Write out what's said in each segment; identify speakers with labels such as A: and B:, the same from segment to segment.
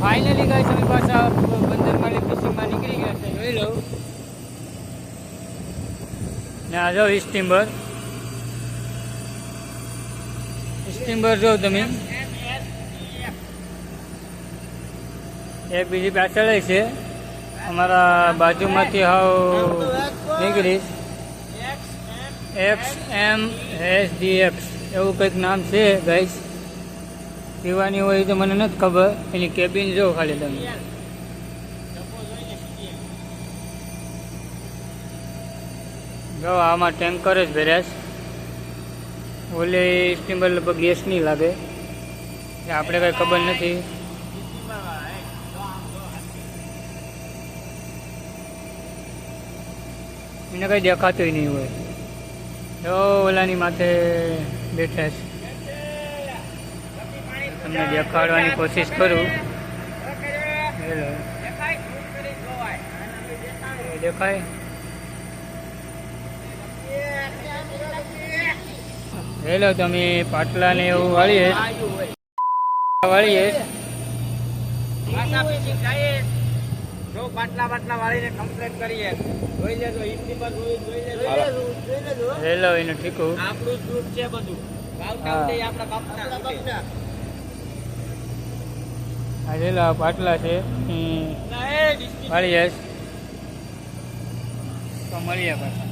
A: Finally guys અમે પાછા બંદર માલી ફિશિંગમાં નીકળી ગયા છે. જોઈ લો ને આ જો સ્ટીમ્બર સ્ટીમ્બર જો તમે. એક બીજી પાછળ છે. અમારા બાજુમાંથી હાવ નીકળી. X M S D X એવું કંઈક નામ છે ગાઈસ પીવાની હોય તો મને નથી ખબર. એની કેબિન જો ખાલી તમે. જો આમાં ટેન્કર જ ભર્યા છે. ઓલી સ્ટીમર લગભગ ગેસ નહીં લાગે. આપણે કઈ ખબર નથી. એને કઈ દેખાતું નહીં હોય. જો ઓલાની માથે બેઠા છે. તમને દેખાડવાની કોશિશ કરું. હેલો. દેખાય? હેલો તમે પાટલા ને એવું વાળીએ? વાળીએ? હેલો એનું ઠીકું.
B: આપણું છે બધું. આપણા બાપના
A: આ આ પાટલા છે. વાળીએ તો મળીએ પાછા.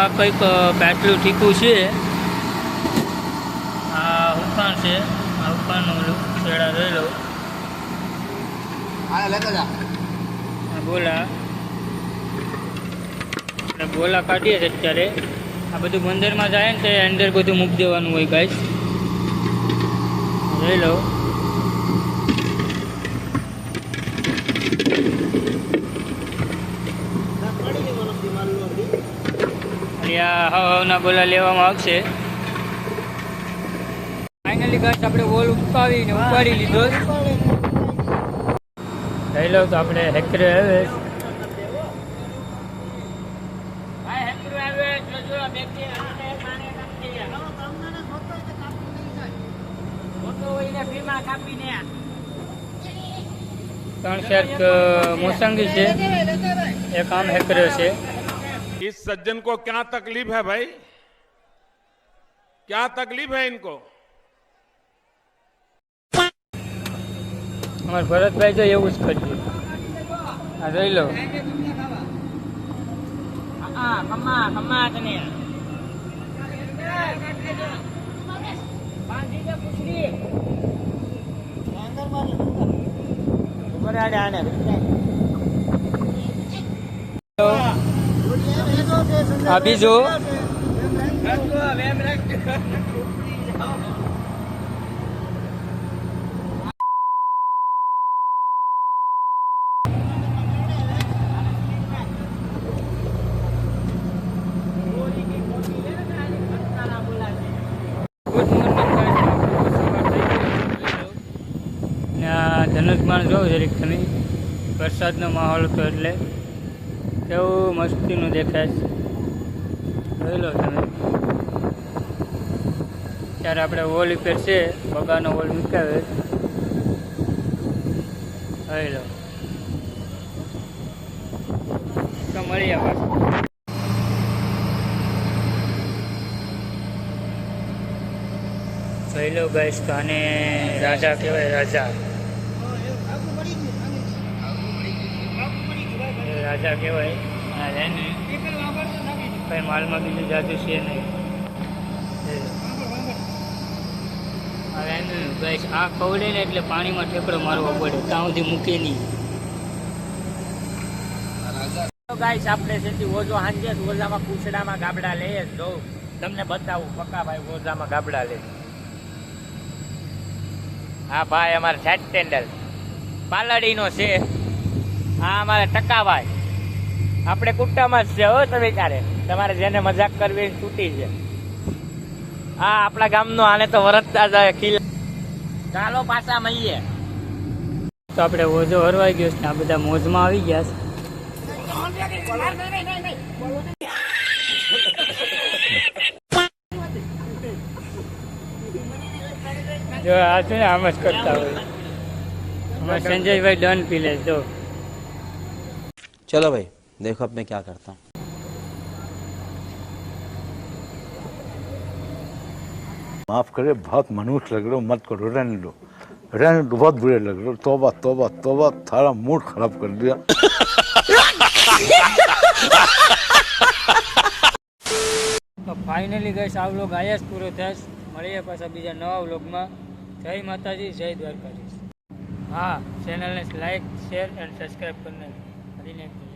A: આ કંઈક પેટલું ઠીકું છે. આ ઉકાન છે. આ ઉકાનનું ઓલું છેડા જોઈ લો.
B: હા, લેતા જા.
A: આ બોલા. આપણે બોલા કાઢીએ છીએ અત્યારે. આ બધું મંદિરમાં જાય ને તે અંદર બધું મૂકી દેવાનું હોય ગાઈસ લઈ લો. અને હવાના બોલા લેવામાં આવશે. ફાઇનલી ગાઈસ આપણે વોલ ઉપાડીને ઉપાડી લીધો. લઈ લો તો આપણે હેકરે આવે
B: ભાઈ હેપી આવે જોજો બેટી આને માને કાપી દે ફોટો હોઈને ફીમાં કાપીને
A: ત્રણ ચાર ક- મોસંગી છે એક આમ હેકરે છે
C: इस सज्जन को क्या तकलीफ है भाई क्या तकलीफ है इनको
A: અમારે ભરતભાઈ જો એવું જ કરીએ આ જોઈ લો. આ બીજું? આ ધનુષબાણ જોઉં જરીક તમે વરસાદનો માહોલ હતો એટલે કેવું મસ્તીનું દેખાય છે. જોઈ લો તમે. ત્યારે આપણે વોલ ઉપર છે, બગાનો વોલ મૂકાવે. જોઈ લો. તો મળીએ પાછું જોઈ લો ગાઈસ તો આને રાજા કહેવાય રાજા. રાજા કહેવાય. એને કઈ માલમાં બીજું જાતું છે નહીં. આ એનું ગાઈસ, આ ખવડે ને એટલે પાણીમાં ઠેકડો મારવો પડે. ત્યાં મૂકે નહીં.
B: ગાઈશ આપણે છે ઓજો હાંજે ઓઝામાં પૂછડામાં ગાબડા લઈએ જ. તમને બતાવું, પક્કા ભાઈ ઓજામાં ગાબડા લે. હા ભાઈ, અમારે સેટ ટેન્ડર પાલડીનો છે. હા, અમારે ટકાભાઈ. આપણે કુટામાં જ છે હો તમે ક્યારે? તમારે જેને મજાક કરવી એની છૂટી છે આ આપણા ગામનો આને તો વરતતા જાય ખીલા. ચાલો પાછા મળીએ
A: તો આપણે ઓજો હરવાઈ ગયો છે આ બધા મોજમાં આવી ગયા છે. જો આ છે ને, આમ જ કરતા હોય. અમારે સંજયભાઈ ડન પી લે જો.
D: ચલો ભાઈ. देखो अब मैं क्या करता हूँ
E: माफ करे बहुत मनुष्य लग रहे हो मत करो रहने दो रहने दो बहुत बुरे लग रहे हो तोबा तोबा तोबा थारा मूड खराब कर दिया
A: તો ફાઇનલી ગઈ આ વ્લોગ આયા જ પૂરો થશે મળીએ પાછા બીજા નવા વ્લોગમાં જય માતાજી જય દ્વારકાધીશ હા ચેનલને લાઈક શેર એન્ડ સબસ્ક્રાઈબ કરી નાખજો હરી નાખજો